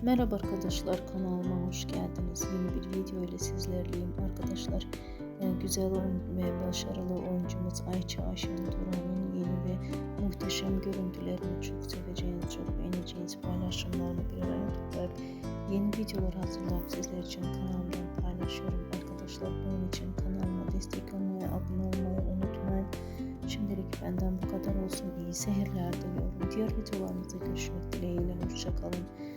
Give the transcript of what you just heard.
Merhaba arkadaşlar kanalıma hoş geldiniz. Yeni bir video ile sizlerleyim arkadaşlar. e, güzel ve başarılı oyuncumuz Ayça Ayşen Turan'ın yeni ve muhteşem görüntülerini çok seveceğiniz, çok beğeneceğiniz paylaşımlarını bir araya toplayıp yeni videolar hazırlayıp sizler için kanalımdan paylaşıyorum arkadaşlar. Bunun için kanalıma destek olmayı, abone olmayı unutmayın. Şimdilik benden bu kadar olsun. İyi seyirler diliyorum. Diğer videolarımızda görüşmek dileğiyle. Hoşçakalın.